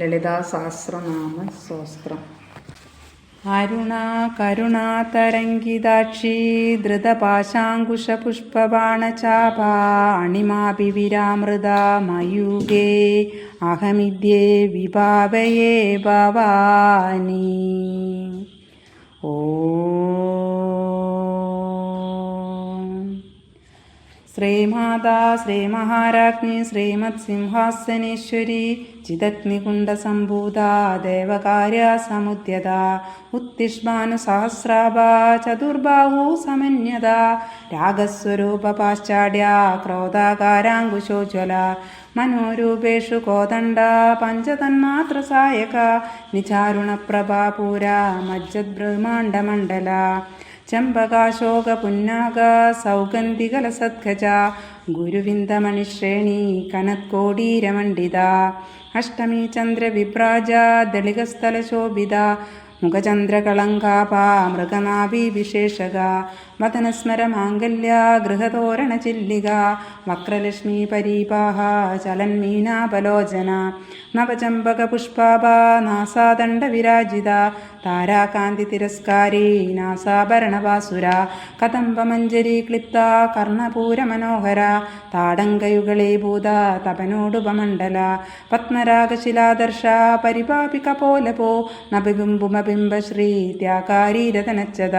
ലളിതാ സഹസ്രനാമ സ്വസ്ത്രം അരുണാ കരുണാതരംഗിതാക്ഷി ധൃതപാശാങ്കുശപുഷ്പബാണചാപാ അണിമാഭിവിരാമൃത മയൂകേ അഹമിദ്യേ വിഭാവയേ ഭവാനി. ഓം ശ്രീമാതാ ശ്രീമഹാരാജ്ഞി ശ്രീമത്സിംഹാസനേശ്വരി ചിദഗ്നികുണ്ഡസംഭൂത ദേവകാര്യ സമുദ്യത ഉത്തിഷ്മാനുസഹസ്രാഭ ചതുർബാഹു സമന്യത രാഗസ്വരൂപ പാശ്ചാട്യ ക്രോധാകാരാങ്കുശോജ്വല മനോരൂപേഷു കോദണ്ഡ പഞ്ചതന്മാത്ര സായക നിചാരുണപ്രഭാപൂര മജ്ജദ്ബ്രഹ്മാണ്ഡമണ്ഡല ചമ്പകാശോക പുന്നാക സൗഗന്ധികലസദ്ഗജ ഗുരുവിന്ദമണിശ്രേണി കനത്കോടീരമണ്ഡിത അഷ്ടമി ചന്ദ്രവിഭ്രാജ ദളികസ്ഥലശോഭിത മുഖചന്ദ്രകളങ്കാപ മൃഗനാഭി വിശേഷക വദനസ്മര മാംഗല്യ ഗൃഹതോരണ ചില്ലിക വക്രലക്ഷ്മി പരീപാഹ ചലന്മീനാപലോചന നവചമ്പക പുഷ്പാഭ നാസാദണ്ഡ വിരാജിത താരാകാന്തി തിരസ്കാരി നാസാഭരണവാസുര കദംബമഞ്ജരി ക്ലിപ്ത കർണപൂര മനോഹര താടങ്കയുകളീഭൂത തപനോടുപമണ്ഡല പത്മരാഗശിലാദർശ പരിപാപിക പോലപോ നബിബിംബുമബിംബ ശ്രീ ത്യാകാരീരതനച്ചത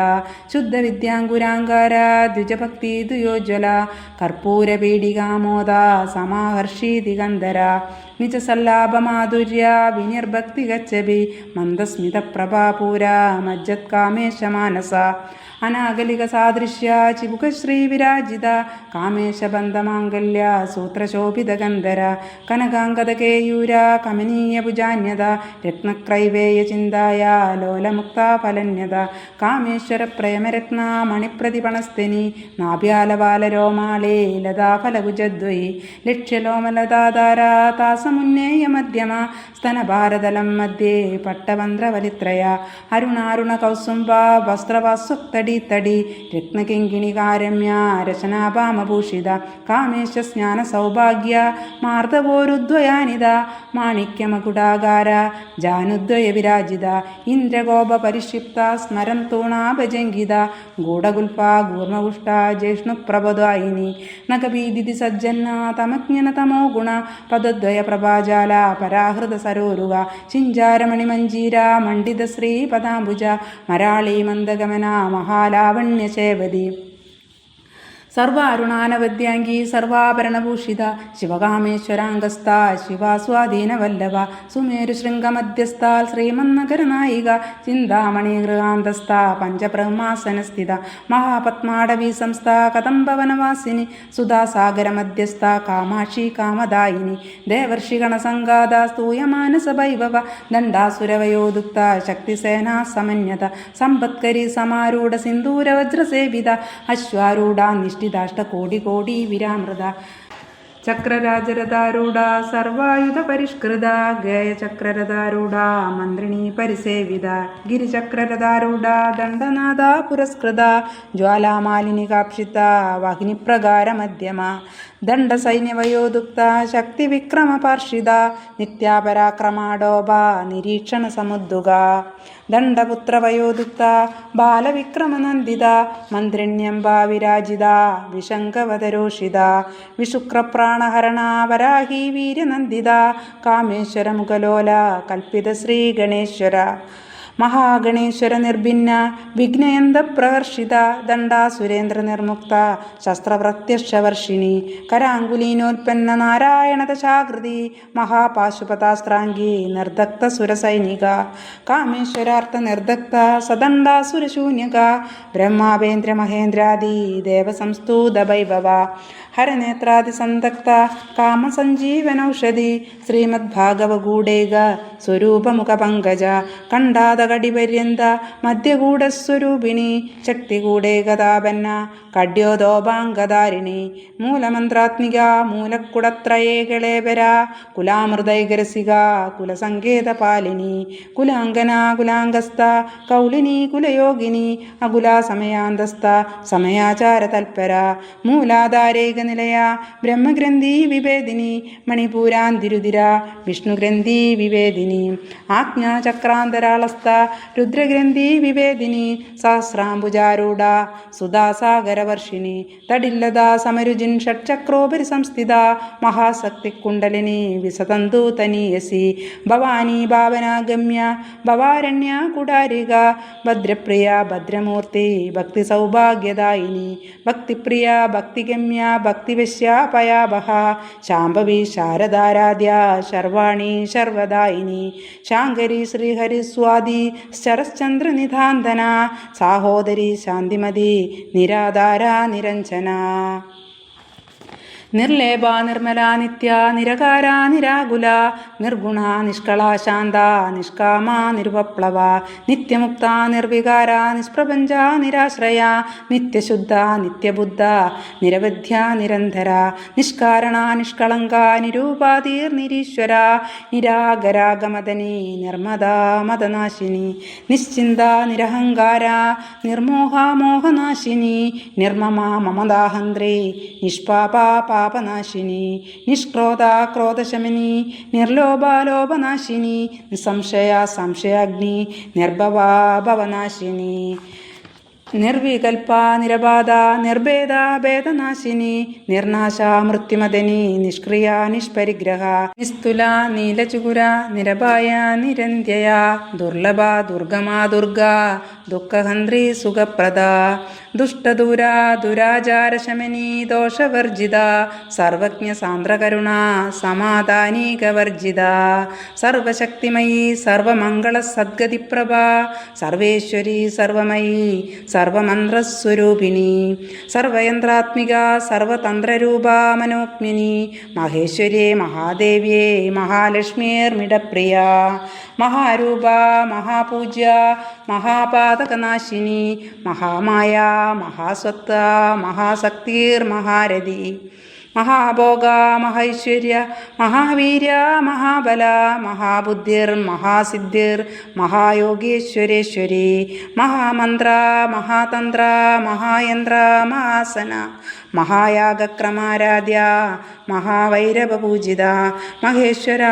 ശുദ്ധവിദ്യാങ്കുരാങ്കാര ദ്വിജഭക്തി ദുയോജ്വല കർപ്പൂരപീഡികാമോദ സമാഹർഷി ദിഗന്ധര നിജസല്ലാഭമാധുര്യ വിനിർഭക്തി ഗച്ഛബി മന്ദസ്മിത പ്രഭാപൂര മജ്ജത്കാമേശമാനസ അനാഗലിക സാദൃശ്യ ചിബുകശ്രീ വിരാജിത കാമേശബന്ധമാംഗല്യ സൂത്രശോഭിത ഗന്ധര കനകാംഗത കേയൂര കമനീയ ഭുജാന്യത രത്നക്രൈവേയ ചിന്തായ ലോലമുക്ത ഫലന്യത കാമേശ്വര പ്രേമരത്ന മണിപ്രതിപണസ്ഥിനി നാഭ്യാലവാലരോമാളേ ലതാഫലഭുജദ്വയി ലക്ഷ്യലോമലതാധാര താസമുന്നേയ മധ്യമ സ്തനഭാരതലം മധ്യേ പട്ടവന്ത്രവലിത്രയ അരുണാരുണ കൗസുംബ വസ്ത്രവാസ്വക്തടി തടി തടി രത്നകിങ്കിണികാരമ്യ രചനാഭാമഭൂഷിത കാമേശ സ്നാന സൗഭാഗ്യ മാർദ്ദവോരുദ്വയാനിത മാണിക്യമകുടാകാര ജാനുദ്വയ വിരാജിത ഇന്ദ്രഗോപ പരിക്ഷിപ്ത സ്മരം തൂണാപജങ്കിത ഗൂഢഗുൽഫ ഗൂർമകുഷ്ട ജിഷ്ണുപ്രഭദായിനി നഖഭീതിഥി സജ്ജന്ന തമജ്ഞന തമോ ഗുണ പദദ്വയ പ്രഭാജാല പരാഹൃത സരോരുക ചിഞ്ചാരമണി മഞ്ജീര മണ്ഡിത ശ്രീ പദാംബുജ മരാളി മന്ദഗമന മഹാലാവണ്യ ചേവതി സർവാരുണാനവദ്യാംഗി സർവാഭരണഭൂഷിത ശിവകാമേശ്വരാംഗസ്ഥ ശിവാസ്വാധീനവല്ലഭ സുമേരു ശൃംഗമധ്യസ്ഥാൽ ശ്രീമന്നഗരനായിക ചിന്താമണി ഗൃഹാന്തസ്ഥ പഞ്ചബ്രഹ്മാസനസ്ഥിത മഹാപത്മാടവി സംസ്ഥ കദംബവനവാസിനി സുധാസാഗരമധ്യസ്ഥ കാമാക്ഷി കാമദായിനി ദേവർഷിഗണസംഗാത സ്തൂയമാനസഭൈഭവ ദണ്ഡാസുരവയോദുക്ത ശക്തിസേനാ സമന്യത സമ്പത്കരി സമാരൂഢ സിന്ദൂരവജ്രസേവിത അശ്വാരൂഢ നിഷ്ഠിതാഷ്ട കോടി കോടി വിരാമൃത. ചക്രരാജരഥാരൂഢ സർവായുധ പരിഷ്കൃത ഗയചക്രരഥാരൂഢ മന്ത്രിണി പരിസേവിത ഗിരിചക്രരഥാരൂഢ ദണ്ഡനാഥ പുരസ്കൃത ജ്വാലാമാലിനി കാക്ഷിത വാഹിനിപ്രകാര മധ്യമ ദണ്ഡസൈന്യവയോദുക്ത ശക്തിവിക്രമപാർഷിത നിത്യാപരാക്രമാഡോപ നിരീക്ഷണ സമുദ്ദുക. ദണ്ഡപുത്രവയോദുക്ത ബാലവിക്രമനന്ദിത മന്ത്രിണ്യംബ വിരാജിത വിശങ്കവതരോഷിത വിശുക്രപ്രാണഹരണ വരാഹി വീര്യനന്ദിത കാമേശ്വരമുഖലോല കൽപ്പിത ശ്രീ ഗണേശ്വര മഹാഗണേശ്വര നിർഭിന്ന വിഘ്നയന്ത പ്രഹർഷിത ദണ്ഡാസുരേന്ദ്ര നിർമുക്ത ശസ്ത്രപ്രത്യക്ഷവർഷിണി കരാങ്കുലീനോൽപ്പന്ന നാരായണദശാകൃതി മഹാപാശുപതാസ്ത്രാംഗി നിർദക്ത സുരസൈനിക കാമേശ്വരാർത്ഥ നിർദക്ത സദണ്ഡാസുരശൂന്യക ബ്രഹ്മാവേന്ദ്ര മഹേന്ദ്രാദി ദേവസംസ്തൂത വൈഭവ ഹരനേത്രാദി സന്തക്ത കാമസഞ്ജീവനൌഷധി ശ്രീമദ്ഭാഗവഗൂഢേക സ്വരൂപമുഖ പങ്കജ കണ്ടാത കടിപര്യന്ത മധ്യകൂടസ്വരൂപിണി ശക്തികൂടേകതാപന്ന കഡ്യോദോപാംഗധാരിണി മൂലമന്ത്രാത്മിക മൂലക്കുടത്രയേകളേപര കുലാമൃതൈകരസിക കുലസങ്കേതപാലിനി കുലാംഗന കുലാംഗസ്ഥ കൗളിനി കുലയോഗിനി അകുലാസമയാന്തസ്ഥ സമയാചാര തൽപര മൂലാധാരേക നിലയ ബ്രഹ്മഗ്രന്ഥി വിവേദിനി മണിപൂരാന്തിരുതിര വിഷ്ണുഗ്രന്ഥി വിവേദിനി ആജ്ഞാചക്രാന്തരാളസ്ഥ രുദ്രഗ്രന്ഥി വിവേദിനി സഹസ്രാംബുജാരൂഢ സുധാസാഗരവർഷിണി തടില്ലത സമരുജിൻ ഷട്ചക്രോപരി സംസ്ഥിത മഹാശക്തി കുണ്ടലിനി വിസതന്തു തനീയസി ഭവാനി ഭാവനാഗമ്യ ഭവാരണ്യ കുടാരിക ഭദ്രപ്രിയ ഭദ്രമൂർത്തി ഭക്തി സൗഭാഗ്യദായിനി ഭക്തിപ്രിയ ഭക്തിഗമ്യ ഭക്തിവശ്യ പയാഭഹ ശാംഭവി ശാരദാരാധ്യ. ശർവാണി ശർവദായിനി. ശാങ്കരി ശ്രീഹരി സ്വാതി ശരശ്ചന്ദ്രനിധാന്തന. സാഹോദരി ശാന്തിമതി. നിരാധാര നിരഞ്ജന. നിർലേപ നിർമ്മല നിത്യ നിരകാര നിരാകുല നിർഗുണ നിഷ്കള ശാന്ത നിഷ്കാമ നിരുപപ്ലവ നിത്യമുക്ത നിർവികാര നിഷ്പ്രപഞ്ച നിരാശ്രയ നിത്യശുദ്ധ നിത്യബുദ്ധ നിരവധ്യ നിരന്തര നിഷ്കാരണ നിഷ്കളങ്ക നിരൂപാതീർ നിരീശ്വര നിരാഗരാഗമദനി നിർമ്മദ മദനാശിനി നിശ്ചിന്ത നിരഹങ്കാര നിർമോഹ മോഹനാശിനി നിർമ്മമ മമദാഹന്ത്രേ പാപനാശിനി നിഷ്ക്രോധ ക്രോധശമിനി നിർലോഭാലോപനാശിനി നിസംശയ സംശയാഗ്നി നിർഭവാ ഭവനാശിനി നിർവികൽപ നിരബാധ നിർഭേദ ഭേദനാശിനി നിർനാശ മൃത്യുമദനി നിഷ്ക്രിയ നിഷ്പരിഗ്രഹ നിസ്തുല നീലചുകുര നിരപായ നിരന്ധ്യയ ദുർലഭ ദുർഗമാ ദുർഗ ദുഃഖഹന്ത്രി സുഖപ്രദ ദുഷ്ടദൂര ദുരാചാരശമനി ദോഷവർജിത. സർവജ്ഞ സാന്ദ്രകരുണ സമാധാനീകവർജിത. സർവശക്തിമയി സർവമംഗള സദ്ഗതിപ്രഭ സർവേശ്വരി സർവമയി സർവമന്ത്രസ്വരൂപിണി. സർവയന്ത്രാത്മിക സർവതന്ത്രരൂപ മനോജ്ഞിനി. മഹേശ്വര്യേ മഹാദേവ്യേ മഹാലക്ഷ്മിർമിടപ്രിയ. മഹാരൂപ മഹാപൂജ്യ മഹാപാതകനാശിനി മഹാമായ മഹാസ്വത്ത മഹാശക്തിർ മഹാരഥി. മഹാഭോഗ മഹൈശ്വര്യ മഹാവീര്യ മഹാബല മഹാബുദ്ധിർ മഹാസിദ്ധിർ മഹായോഗീശ്വരേശ്വരി മഹാമന്ത്ര മഹാതന്ത്ര മഹായന്ത്ര മഹാസന. മഹായാഗക്രമാരാധ്യ മഹാവൈരവപൂജിത മഹേശ്വര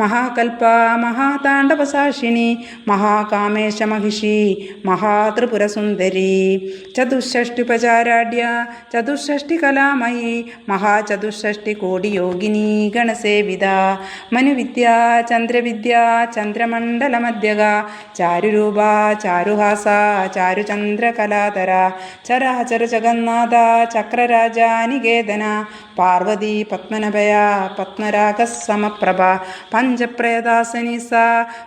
മഹാകൽപ മഹാതാണ്ഡവസാക്ഷിണി മഹാകാമേശ മഹിഷി മഹാത്രിപുരസുന്ദരി കലാമയി ചതുഷ്ഷഷ്ടികലാമയി മഹാചതുഷ്ഷഷ്ടികോടിയോഗിനി ഗണസേവിത മനുവിദ്യ ചന്ദ്രവിദ്യ ചന്ദ്രമണ്ഡലമധ്യക ചാരുരൂപ ചാരുഹാസ ചാരുചന്ദ്രകലാതര ചരാചര ജഗന്നാഥ ചക്രരാജ നികേതന പാർവതി പത്മനഭയ പത്മരാഗ സമപ്രഭ പഞ്ചപ്രേതാസനി സ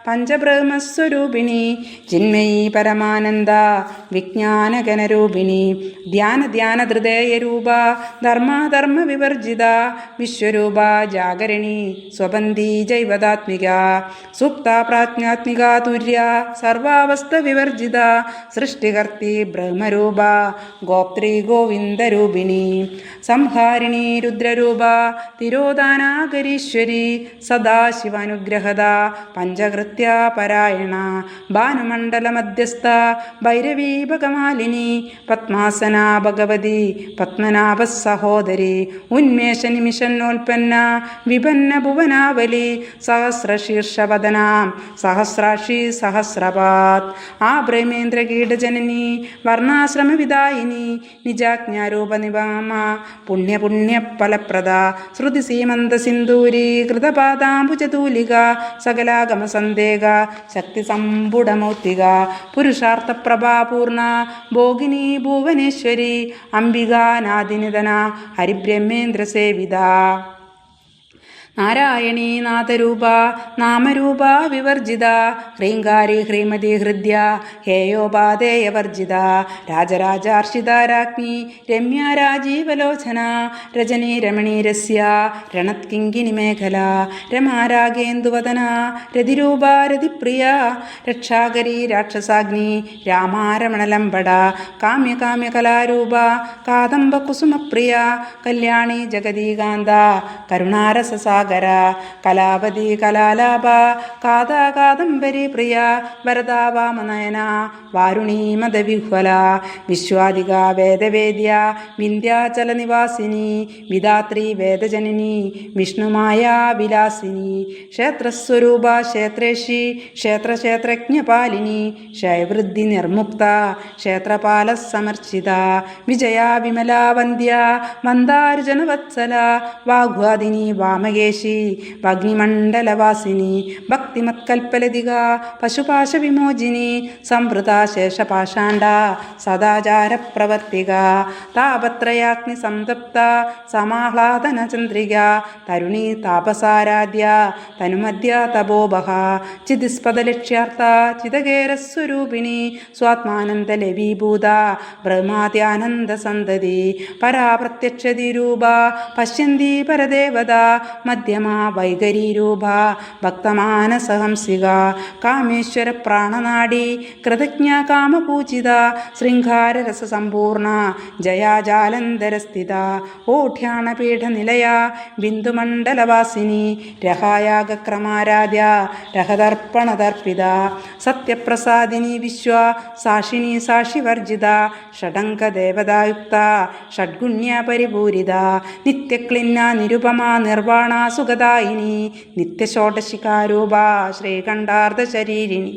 പഞ്ചബ്രഹ്മസ്വരൂപിണി ചിന്മയി പരമാനന്ദ വിജ്ഞാനഗണരൂപിണി ധ്യാന ധ്യാന ഹൃദയരൂപ ധർമാധർമ്മ വിവർജിത വിശ്വരൂപ ജാഗരണി സ്വബന്ധി ജൈവതാത്മിക സുപ്ത പ്രാജ്ഞാത്മിക തുര്യ സർവാവസ്ഥ വിവർജിത സൃഷ്ടികർത്തി ബ്രഹ്മരൂപ ഗോപ്ത്രി ഗോവിന്ദരൂപിണി സംഹാരിണി രുദ്രരൂപ തിരോധാനാഗരീശ്വരി സദാശിവാനുഗ്രഹത പഞ്ചകൃത്യ പരായണ ഭാനുമണ്ഡലമധ്യസ്ഥ ഭൈരവീ ഭഗമാലിനി പത്മാസന ഭഗവതി പത്മനാഭ സഹോദരി ഉന്മേഷ നിമിഷന്നോൽപ്പന്ന വിപന്ന ഭുവനാവലി സഹസ്രശീർഷവദന സഹസ്രാക്ഷി സഹസ്രപാത് ആ ബ്രഹ്മേന്ദ്രകീടജനനി വർണാശ്രമവിദായിനി നിജാജ്ഞാരൂപ നിവാമ പുണ്യപുണ്യ ഫലപ്രദ ശ്രുതി സീമന്ത സിന്ദൂരി കൃതപാദാംബുജതൂലിക സകലാഗമ സന്ദേക ശക്തി സമ്പുടമൗത്തിക പുരുഷാർത്ഥ പ്രഭാപൂർണ ഭോഗിനി ഭുവനേശ്വരി അംബികാനാദിനിതന ഹരിബ്രഹ്മേന്ദ്ര സേവിത നാരായണീ നാഥരൂപ നാമരൂപ വിവർജിത ഹ്രീങ്കാരി ഹ്രീമതി ഹൃദ്യ ഹേയോപാദേയവർജിത രാജരാജാർഷിത രാജ്ഞി രമ്യ രാജീവലോചന രജനീ രമണീരസ്യ രണത്കിങ്കിനി മേഖല രമാരാഗേന്ദുവദന രതിരൂപ രതിപ്രിയ രക്ഷാകരി രാക്ഷസാഗ്നി രാമാരമണലംബട കാമ്യകാമ്യകലാരൂപ കാദംബ കുസുമപ്രിയ കല്യാണി ജഗദീകാന്ത കരുണാരസസാഗര കലാപതി കലാലാപ കാത കാദംബരി പ്രിയ വരദാവാമനയന വാരുണീ മതവിഹ്വല വിശ്വാദിക വേദവേദ്യ വിന്ധ്യാചല നിവാസിനി വിധാത്രി വേദജനനി വിഷ്ണുമായ വിലാസിനി ക്ഷേത്രസ്വരൂപ ക്ഷേത്രേഷി ക്ഷേത്രക്ഷേത്രജ്ഞപാലിനി ക്ഷയവൃദ്ധി നിർമുക്ത ക്ഷേത്രപാല സമർച്ചിത വിജയ വിമല വന്ദ്യ മന്ദാരുജനവത്സല വാഗ്വാദിനി വാമകേശി വഗ്നിമണ്ഡലവാസിനി ഭക്തിമത്കൽപ്പലതിക പശുപാശ വിമോചിനി സംവൃത ശേഷപാഷാണ്ഡ സദാചാര പ്രവർത്തിക താപത്രയാഗ്നി സംതപ്ത സമാഹ്ലാദന ചന്ദ്രിക തരുണി താപസാരാധ്യ തനുമധ്യ തപോബഹ ചിതിസ്പദലക്ഷ്യാർത്ഥ ചിതകേരസ്വരൂപിണി സ്വാത്മാനന്ദ ലവീഭൂത ബ്രഹ്മാദ്യാനന്ദ സന്തതി പരാപ്രത്യക്ഷതി രൂപ പശ്യന്തി പരദേവത മധ്യമാ വൈകരീ രൂപ ഭക്തമാനസഹംസിക. കാമേശ്വര പ്രാണനാടി കൃതജ്ഞ കാമപൂജിത ശൃംഗാരരസസമ്പൂർണ ജയാജാലന്തരസ്ഥിത. ഓഢ്യാണപീഠനിലയ ബിന്ദുമണ്ഡലവാസിനി രഹായാഗക്രമാരാധ്യ രഹതർപ്പണതർപ്പിത. സത്യപ്രസാദിനി വിശ്വ സാക്ഷിണി സാക്ഷിവർജിത ഷഡംഗദേവതായുക്ത ഷഡ്ഗുണ്യ പരിപൂരിത നിത്യക്ലിന്ന നിരുപമ നിർവാണ സുഖദായിനി നിത്യഷോഡശികാരൂപ ശ്രീകണ്ഠാർദ്ധ ശരീരിണി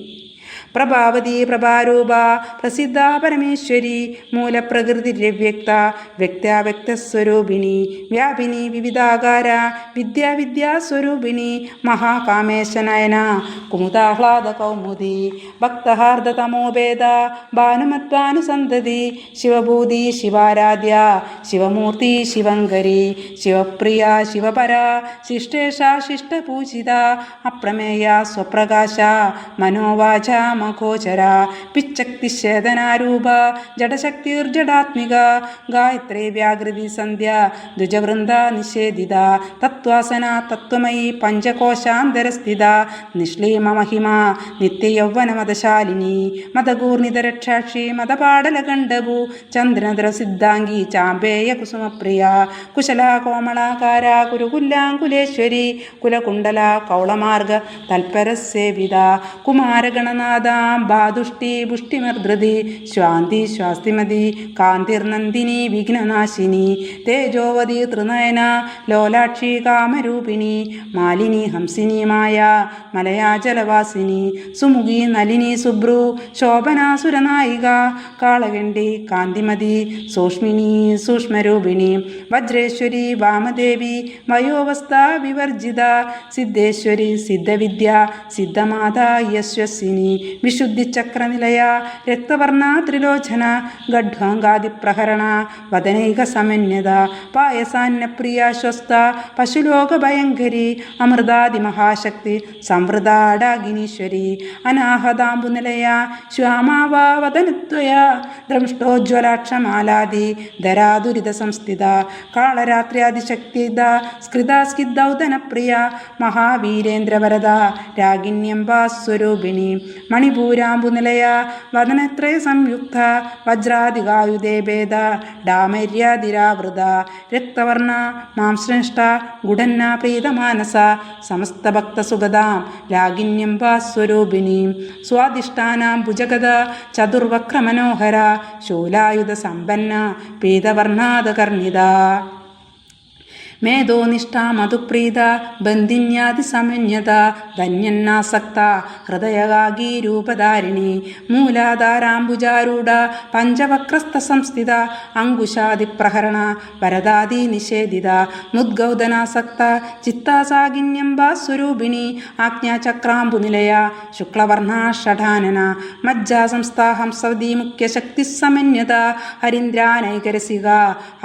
പ്രഭാവതി പ്രഭാരൂപ പ്രസിദ്ധ പരമേശ്വരി മൂലപ്രകൃതി വ്യക്ത വ്യക്താവ്യക്തസ്വരൂപിണി വ്യാപിനി വിവിധാകാര വിദ്യാവിദ്യാസ്വരൂപിണി മഹാകാമേശനയന കുമുദാഹ്ലാദ കൗമുദി ഭക്തഹാർദതമോഭേദ ഭാനുമത്വാനുസന്തതി ശിവഭൂതി ശിവാരാധ്യ ശിവമൂർത്തി ശിവങ്കരി ശിവപ്രിയ ശിവപര ശിഷ്ടേഷ ശിഷ്ടപൂജിത അപ്രമേയ സ്വപ്രകാശ മനോവാച മഘോചര പിച്ചക്തിശേതനാരൂപ ജഡശക്തിർജടാത്മിക ഗായത്രി വ്യാകൃതി സന്ധ്യ. ദ്വിജവൃന്ദ നിഷേധിത. തത്വാസന തത്വമയി പഞ്ചകോശാന്തരസ്ഥിത. നിഷ്ലീമ മഹിമ. നിത്യയൗവനമതശാലിനി. മതകൂർണിതരക്ഷാക്ഷി. മതപാടലകണ്ഡഭൂ ചന്ദ്രനദ്ര സിദ്ധാംഗി ചാമ്പേയ കുസുമപ്രിയ. കുശല കോമളാകാര കുരുകുല്ലാങ്കുലേശ്വരി. കുലകുണ്ടല കൗളമാർഗ. തൽപരസേവിത. കുമാരഗണനാഥാം ബാദുഷ്ടി പുഷ്ടിമർദ്രതി ശ്വാന്തി ശ്വാസ്തിമതി കാന്തിർനന്ദിനി വിഘ്നനാശിനി തേജോവതി തൃനയന ലോലാക്ഷി കാമരൂപിണി മാലിനി ഹംസിനിയുമായ മലയാചലവാസിനി സുമുഖി നലിനി സുബ്രു ശോഭനാസുരനായിക കാളകണ്ഠി കാന്തിമതി സൂക്ഷ്മിനി സൂക്ഷ്മരൂപിണി വജ്രേശ്വരി വാമദേവി വയോവസ്ഥ വിവർജിത സിദ്ധേശ്വരി സിദ്ധവിദ്യ സിദ്ധമാതാ യശ്വസിനി വിശുദ്ധിചക്രനിലയ രക്തവർണ ത്രിലോചന ഗഡ്വാങ്കാതിപ്രഹരണ വദനൈക സമന്യത പായസാന്നപ്രിയ സ്വസ്ഥ പശുലോകഭയങ്കരി അമൃതാദിമഹാശക്തി സംവൃതാടാഗിനീശ്വരി അനാഹതാംബുനിലയ ശ്യാമാവതനത്വയ ദ്രംഷ്ടോജ്വലാക്ഷമാലാദി ധരാദുരിത സംസ്ഥിത കാളരാത്ര്യാദിശക്തിദ സ്കൃതാസ്കിദ്ദൗതനപ്രിയ മഹാവീരേന്ദ്രവരദ രാഗിണ്യംബാസ്വരൂപിണി മണിപൂരാംബുനിലയ വദനത്രയ സംയുക്ത. വജ്രാദികായുധേ ഭേദ. ഡാമര്യാതിരാവൃത. രക്തവർണ. മാംശ്രേഷ്ഠ ഗുഡന്ന പ്രീതമാനസ. സമസ്തഭക്തസുഗതാം. രാഗിണ്യംബാസ്വരൂപിണീം സ്വാദിഷ്ടാനാം ഭുജഗത. ചതുർവക്രമനോഹര. ശൂലായുധ സമ്പന്ന പീതവർണാദകർണിത. മേധോനിഷ്ഠ മധുപ്രീത ബന്ധിന്യാതിസമന്യത ധന്യന്നാസക്ത ഹൃദയകാഗീരൂപധാരിണി മൂലാധാരാംബുജാരൂഢ പഞ്ചവക്രസ്ത സംസ്ഥിത അങ്കുശാദിപ്രഹരണ വരദാദി നിഷേധിത മുദ്ഗൗതനാസക്ത ചിത്താസാഗിന്യംബാസ്വരൂപിണി ആജ്ഞാചക്രാംബുനിലയ ശുക്ലവർണ ഷഠാനന മജ്ജാസംസ്ഥാ ഹംസവതി മുഖ്യശക്തിസമന്യത ഹരീന്ദ്രാനൈകരസിക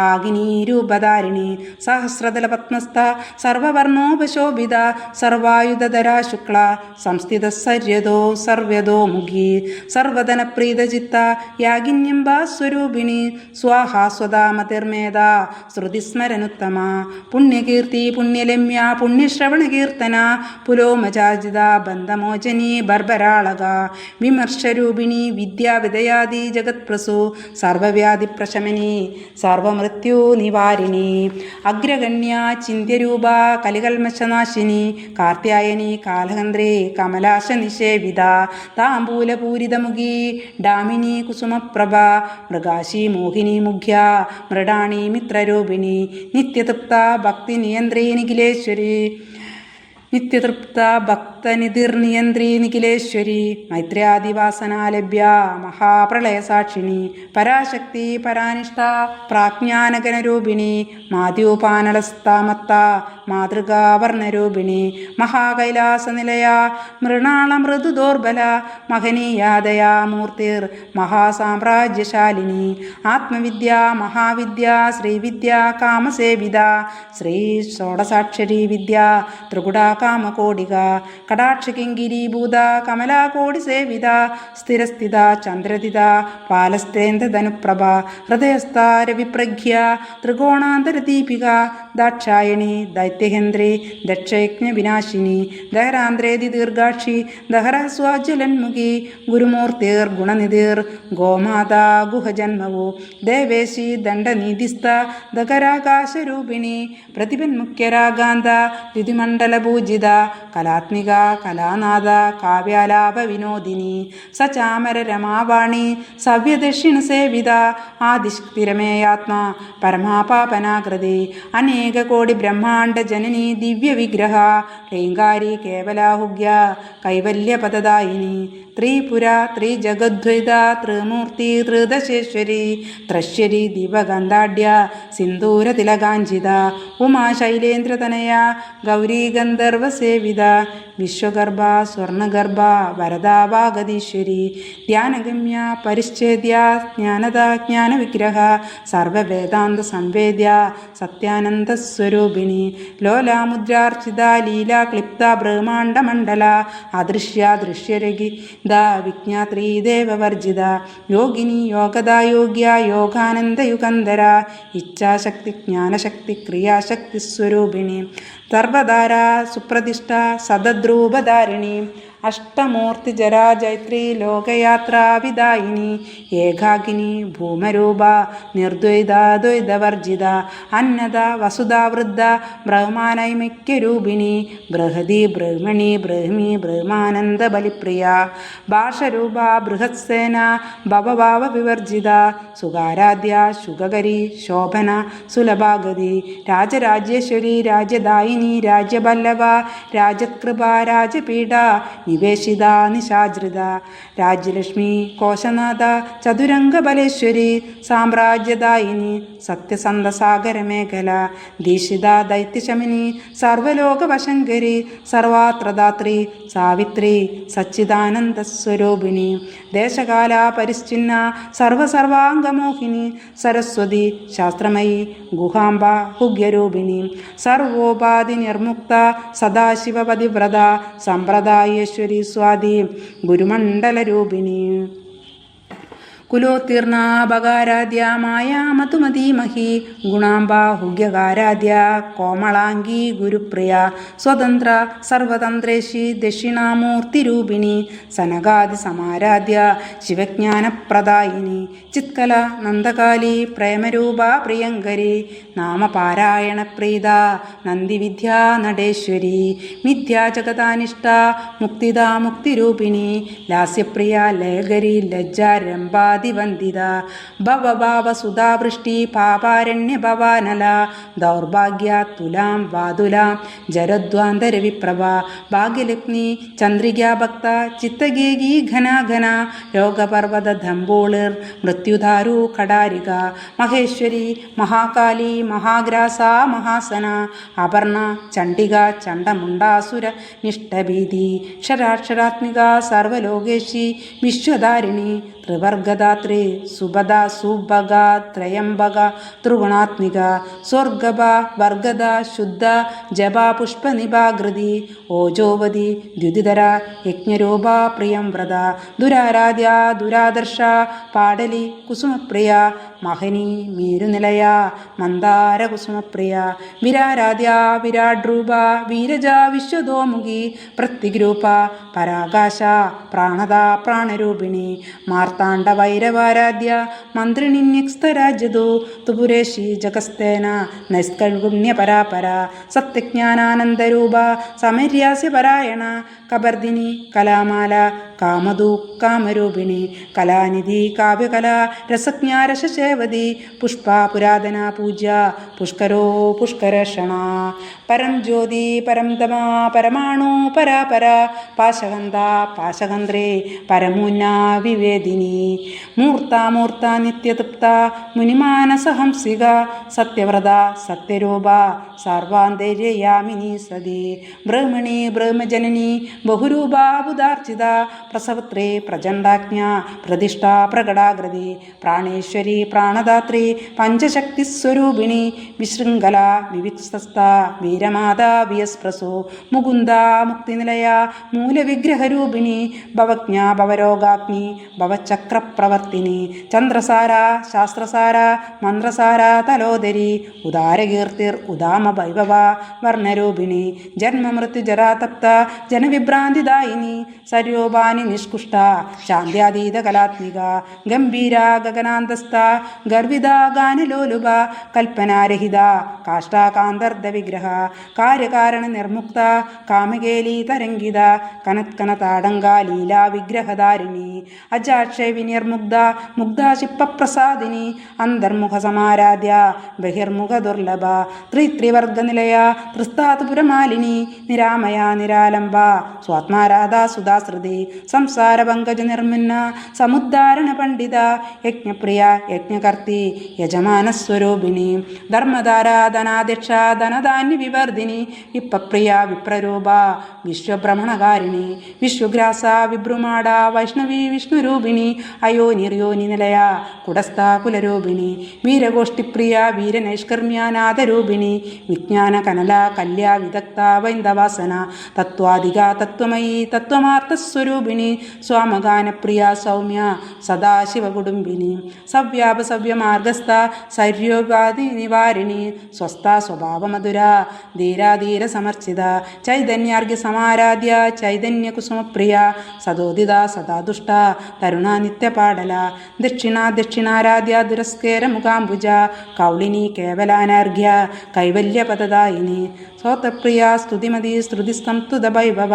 ആഗിനീരൂപധാരിണി സഹസ്ര സഹസ്രതല പത്മസ്ഥ സർവവർണോപശോഭിത സർവായുധധരാ ശുക്ല സംസ്ഥിത സര്യതോ സർവ്യതോ മുഖി സർവധന പ്രീതചിത്ത യാഗിന്യംബ സ്വരൂപിണി സ്വാഹാ സ്വതാമതിർമേധ ശ്രുതിസ്മരനുത്തമ പുണ്യകീർത്തി പുണ്യലമ്യ പുണ്യശ്രവണകീർത്തന പുലോമചാജിത ബന്ധമോചനി ബർബരാളക വിമർശരൂപിണി വിദ്യാവിദയാദി ജഗത്പ്രസു സർവവ്യാധിപ്രശമനി സർവമൃത്യു നിവാരിണി അഗ്രഗണ്യ ചിന്ത്യരൂപ കലികൽമശനാശിനി കാർത്യായനി കാലഹന്ത്രേ കമലാശ നിഷേവിത താമ്പൂലപൂരിതമുഖി ഡാമിനി കുസുമപ്രഭ മൃഗാശി മോഹിനി മുഖ്യ മൃഡാണി മിത്രരൂപിണി നിത്യതൃപ്ത ഭക്തി നിയന്ത്രേ നിഖിലേശ്വരി നിത്യതൃപ്ത ഭക്തനിധിർനിയന്ത്രി നിഖിലേശ്വരി മൈത്ര്യാദിവാസനാലഭ്യ മഹാപ്രളയസാക്ഷിണി പരാശക്തി പരാനിഷ്ഠ പ്രാജ്ഞാനകനരൂപിണി മാദ്യോപാനലസ്താമത്ത മാതൃകാവർണരൂപിണി മഹാകൈലാസനിലയ മൃണാള മൃദുദോർബല മഹനീയാദയാ മൂർത്തിർ മഹാസാമ്രാജ്യശാലിനി ആത്മവിദ്യ മഹാവിദ്യ ശ്രീവിദ്യ കാമസേവിത ശ്രീ ഷോഡസാക്ഷരി വിദ്യ ത്രികുടാ കാമകോടിക. കടാക്ഷകിങ്കിരീഭൂത കമലാകോടി സേവിത സ്ഥിരസ്ഥിത ചന്ദ്രതിത പാലസ്തേന്ദ്രധനുപ്രഭ ഹൃദയസ്ഥ രവിപ്രഖ്യ ത്രികോണാന്തരദീപിക ദാക്ഷായണി ദൈത്യഹേന്ദ്രി ദക്ഷയജ്ഞ വിനാശിനി ദഹരാന്ത്രേതി ദീർഘാക്ഷി ദഹരാസ്വാജ്വലന്മുഖി ഗുരുമൂർത്തിർ ഗുണനിധിർ ഗോമാതാ ഗുഹജന്മവോ ദേവേശി ദണ്ഡനീതിസ്ഥ ദകരാകാശരൂപിണി പ്രതിപന്മുഖ്യരാഗാന്ത ദ്യുതിമണ്ഡലപൂജിത കലാത്മിക കലാനാഥ കാവ്യാലാപ വിനോദിനി സചാമര രമാവാണി സവ്യദക്ഷിണ സേവിത ആദിഷ്തിരമേയാത്മാ പരമാപാപനാകൃതി അനേക കോടി ബ്രഹ്മാണ്ട ജനനി ദിവ്യ വിഗ്രഹ ക്ലൈങ്കാരി കേവലാഹുഗ്യ കൈവല്യപദദായിനി. ത്രിപുര ത്രിജഗദ്വൈത ത്രിമൂർത്തി ത്രിദശേശ്വരി ത്രശ്വരി ദിവഗന്ധാഢ്യ സിന്ദൂര തിലകാഞ്ചിത ഉമാ ശൈലേന്ദ്രതനയ ഗൗരീ ഗന്ധർവസേവിത വിശ്വഗർഭ സ്വർണഗർഭ വരദാവാഗതീശ്വരി ധ്യാനഗമ്യ പരിശ്ചേദ്യ ജ്ഞാനത ജ്ഞാനവിഗ്രഹ സർവവേദാന്ത സംവേദ്യ സത്യാനന്ദ സ്വരൂപിണി ലോലാമുദ്രാർച്ചിത ലീല ക്ലിപ്ത ബ്രഹ്മാണ്ഡമണ്ഡല അദൃശ്യ ദൃശ്യരഗി ദ വിജ്ഞാത്രീ ദേവവർജിത. യോഗിനി യോഗദാ യോഗ്യ യോഗാനന്ദയുഗന്ധര. ഇച്ഛാശക്തി ജ്ഞാനശക്തി ക്രിയാശക്തി സ്വരൂപിണി. സർവധാര സുപ്രതിഷ്ഠ സദദ്രൂപധാരിണി. അഷ്ടമൂർത്തി ജരാജൈത്രി ലോകയാത്രാവിദായിനി ഏകാകിനി ഭൂമരൂപ നിർദ്വൈതാദ്വൈതവർജിത അന്നദ വസുധാവൃദ്ധ ബ്രഹ്മാനൈമിക്യരൂപിണി ബൃഹതി ബ്രഹ്മണി ബ്രഹ്മി ബ്രഹ്മാനന്ദ ബലിപ്രിയ ഭാഷരൂപ ബൃഹത്സേന ഭവഭാവ വിവർജിത സുഖാരാധ്യ ശുഗകരി ശോഭന സുലഭാഗതി രാജരാജേശ്വരി രാജദായിനി രാജബല്ലവ രാജകൃപ രാജപീഠ നിവേശിത നിശാചൃത രാജ്യലക്ഷ്മി കോശനാഥ ചതുരംഗബലേശ്വരി സാമ്രാജ്യദായിനി സത്യസന്ധസാഗരമേഖല. ദീക്ഷിത ദൈത്യശമിനി സർവലോകവശങ്കരി സർവാത്രദാത്രി സാവിത്രി സച്ചിദാനന്ദ സ്വരൂപിണി ദേശകാല പരിശ്ചിന്ന സർവസർവാംഗമോഹിനി സരസ്വതി ശാസ്ത്രമയി ഗുഹാംബ ഹുഗ്യരൂപിണി. സർവോപാധി നിർമുക്ത സദാശിവപതിവ്രത സമ്പ്രദായേശ്വരി സ്വാതി ഗുരുമണ്ഡലരൂപിണി. കുലോത്തീർണാപകാരാധ്യ മായാമതുമതീമഹി ഗുണാംബ കോമളാംഗി ഗുരുപ്രിയ. സ്വതന്ത്ര സർവതന്ത്രേഷി ദക്ഷിണാമൂർത്തിരൂപിണി. സനകാദി സമാരാധ്യ. ശിവജ്ഞാനപ്രദായിനി. ചിത്കല നന്ദകാലി പ്രേമരൂപ പ്രിയങ്കരി. നാമപാരായണപ്രീത നന്ദിവിദ്യാ നടേശ്വരി. മിഥ്യാജഗതാനിഷ്ഠ മുക്തിദാ മുക്തിരൂപിണി. ലാസ്യപ്രിയ ലേഖരി ലജ്ജാരംഭാതിവന്ദിത ഭവഭാവസുധാവൃഷ്ടി പാപാരണ്യ ഭവാനല ദൗർഭാഗ്യ തുലാം വാതുലാം ജരദ്വാന്തര വിപ്രഭ ഭാഗ്യലഗ്നി ചന്ദ്രികാഭക്ത ചിത്തഗേകി ഘനാഘന. രോഗപർവത ധംബോളിർ മൃത്യുധാരു കടാരിക. മഹേശ്വരി മഹാകാലി മഹാഗ്രാസ മഹാസന. അപർണ ചണ്ഡിക ചണ്ഡമുണ്ടാസുര നിഷ്ഠഭീതി. ക്ഷരാക്ഷരാത്മിക സർവലോകേശി വിശ്വധാരിണി. ത്രിവർഗദാത്രി സുഭദ സുഭഗ ത്രയംബക ത്രിഗുണാത്മിക സ്വർഗഭ വർഗദ ശുദ്ധ ജപ പുഷ്പനിഭാകൃതി ഓജോവതി ദ്യുതിധര യജ്ഞരൂപ പ്രിയം വ്രത ദുരാരാധ്യ ദുരാദർശ പാടലി കുസുമപ്രിയ മഹനി മേരുനിലയ മന്ദാര കുസുമപ്രിയ വിരാരാധ്യ വിരാട് രൂപ വീരജ വിശ്വതോമുഖി പ്രത്യഗ്രൂപ പരാകാശ പ്രാണത പ്രാണരൂപിണി. മാർത്താണ്ഡ വൈരവാരാധ്യ മന്ത്രിണിന്യക്സ്തരാജ്യതു തുപുരേശി ജഗസ്തേന നൈസ്കൽഗുണ്യ പരാപര സത്യജ്ഞാനാനന്ദരൂപ സമര്യാസ്യപരായണ കബർദിനി കലാമാല കാമധൂ കാമരൂപിണി കലാനിധി കാവ്യകല രസജ്ഞാരസേവതി പുഷ്പ പുരാതന പൂജ്യ പുഷ്കരോ പുഷ്കരഷണ. പരം ജ്യോതി പരം തമാ പരമാണു പരാപര പാശകന്ത പാശകന്ത്രേ പരമുന്ന വിവേദിനി. മൂർത്താമൂർത്ത നിത്യതൃപ്ത മുനിമാനസഹംസിക സത്യവ്രത സത്യരൂപ സർവാന്തര്യാമിനി സതി ബ്രഹ്മണി ബ്രഹ്മജനനി ബഹുരൂപാബുദാർച്ചിത പ്രസവത്രേ പ്രചണ്ഡാജ്ഞ പ്രതിഷ്ഠ പ്രകടാകൃതി പ്രാണേശ്വരി പ്രാണദാത്രി പഞ്ചശക്തിസ്വരൂപിണി വിശൃംഖല വിവിക്സ്ത വീരമാതാ വിയസ്പ്രസു മുകുന്ദ മുക്തിനിലയ മൂലവിഗ്രഹരൂപിണി. ഭവജ്ഞ ഭവരോഗാഗ്നി. ഭവചക്രപ്രവർത്തിനി. ചന്ദ്രസാര ശാസ്ത്രസാര മന്ത്രസാര തലോദരി. ഉദാരകീർത്തിർ ഉദാമ വൈഭവ വർണരൂപിണി. ജന്മമൃത്യുജരാതപ്ത ജനവിഭ്രാന്തിദായിനി. സര്യോപാനി നിഷ്കുഷ്ട ശാന്ത്യാതീത കലാത്മിക. ഗംഭീര ഗഗനാന്തസ്ഥ ഗർവിത ഗാനലോലുപ കൽപ്പനാരഹിത കാഷ്ടാകാന്തർദ്ധ വിഗ്രഹ കാര്യകാരണ നിർമുക്ത കാമകേലി തരംഗിത കനത്കന താടങ്ക ലീലാ വിഗ്രഹധാരിണി അജാക്ഷയ വിനിർമുഗ്ധ മുഗ്ധാശിപ്പപ്രസാദിനി അന്തർമുഖ സമാരാധ്യ ബഹിർമുഖ ദുർലഭ ത്രിത്രിവർഗനിലയ തൃസ്ഥാതുപുരമാലിനി നിരാമയ നിരാലംബ സ്വാത്മാരാധ സുധാശ്രുതി സംസാര പങ്കജ നിർമ്മിന്ന സമുദ്ധാരണ പണ്ഡിത യജ്ഞപ്രിയ യജ്ഞകർത്തി യജമാനസ്വരൂപിണി ധർമ്മധാരാധനാധ്യക്ഷ ധനധാന്യ വിവർധിനി വിപ്പപ്രിയ വിപ്രരൂപ. വിശ്വഭ്രമണകാരിണി വിശ്വഗ്രാസ വിഭ്രുമാട വൈഷ്ണവി വിഷ്ണുരൂപിണി അയോ നിർയോനി നിലയ കുടസ്ഥ കുലരൂപിണി വീരഗോഷ്ഠിപ്രിയ വീരനൈഷ്കർമ്യാനാഥരൂപിണി വിജ്ഞാന കനല കല്യ വിദഗ്ധ വൈന്ദവാസന തത്വാധിക തത്വമയി തത്വമാർത്ഥസ്വരൂപിണി സ്വാമഗാനപ്രിയ സൗമ്യ സദാശിവകുടുംബിനി സവ്യാപ സവ്യമാർഗസ്ഥ സര്യോപാധി നിവാരിണി സ്വസ്ഥ സ്വഭാവമധുര ധീരാധീര സമർച്ചിത ചൈതന്യാർഘ്യ സമാരാധ്യ ചൈതന്യകുസുമപ്രിയ സദോദിത സദാദുഷ്ട തരുണ നിത്യപാടല ദക്ഷിണ ദക്ഷിണാരാധ്യ ദുരസ്കേര മുഖാംബുജ കൗളിനി കേവലാനാർഘ്യ കൈവല്യപദദായിനി സ്വതപ്രിയ സ്തുതിമതി സ്തുതിസ്തംതുത വൈഭവ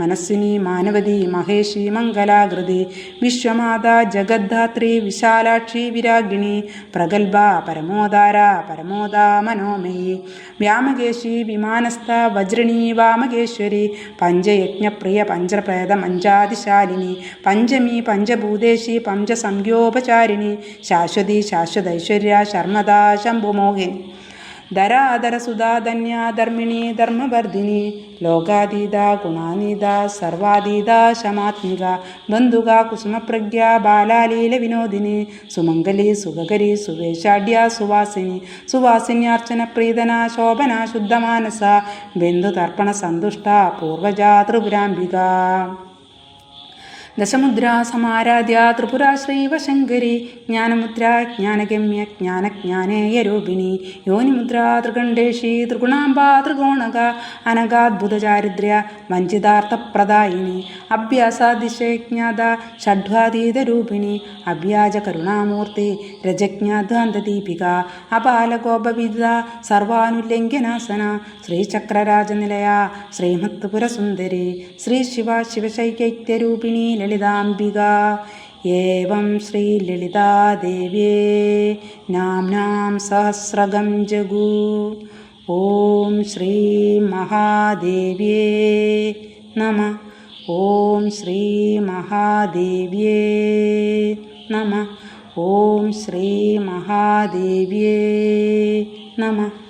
മനസ്സിനി മാനവതി മഹേഷി മംഗലാകൃതി വിശ്വമാത ജഗദ്ധാത്രി വിശാലാക്ഷി വിരാഗിണി പ്രഗത്ഭ പരമോദാര പരമോദ മനോമയി വ്യാമകേശി വിമാനസ്ഥ വജ്രണി വാമകേശ്വരി പഞ്ചയജ്ഞപ്രിയ പഞ്ചപ്രേത മഞ്ചാതിശാലിനി പഞ്ചമി പഞ്ചഭൂതേശി പഞ്ചസംഖ്യോപചാരിണി ശാശ്വതി ശാശ്വതൈശ്വര്യ ശർമ്മദാ ശംഭുമോഹിനി ധരാധര സുധാധന്യ ധർമ്മിണി ധർമ്മവർദ്ധിനി ലോകാതീത ഗുണാനീത സർവാതീത ശമാത്മിക ബന്ധുക കുസുമപ്രജ്ഞ ബാലാലീല വിനോദിനി സുമംഗലി സുഖകരി സുവേശാഢ്യ സുവാസിനി സുവാസിന്യാർച്ചന പ്രീതന ശോഭന ശുദ്ധമാനസ ബന്ധുതർപ്പണ സന്തുഷ്ട പൂർവജാ ത്രിപുരാംബിക ദശമുദ്ര സമാരാധ്യ ത്രിപുര ശ്രീവശങ്കരി ജ്ഞാനമുദ്ര ജ്ഞാനഗമ്യ ജ്ഞാനജ്ഞാനേയരൂപിണി യോനിമുദ്ര ത്രികണ്ഠേഷി ത്രിഗുണാംബ ത്രികോണക അനഗാദ്ഭുതചാരിദ്ര്യ വഞ്ചിതാർത്ഥപ്രദായിനി അഭ്യാസാതിശയജ്ഞാത ഷഡ്വാതീതരൂപിണി അഭ്യാജകരുണാമൂർത്തി രജജ്ഞാദ്വാന്തദീപിക അപാലഗോപവിദ സർവാനുലംഘ്യനാസന ശ്രീചക്രരാജനിലയ ശ്രീമത്പുരസുന്ദരി ശ്രീ ശിവ ശിവശൈകൈത്യരൂപിണി ललिदाम्बिका एवं श्रीलितादेव्ये नाम्नां सहस्रगं जगु। ॐ श्रीमहादेव्ये नमः। ॐ श्रीमहादेव्ये नमः। ॐ श्रीमहादेव्ये नमः।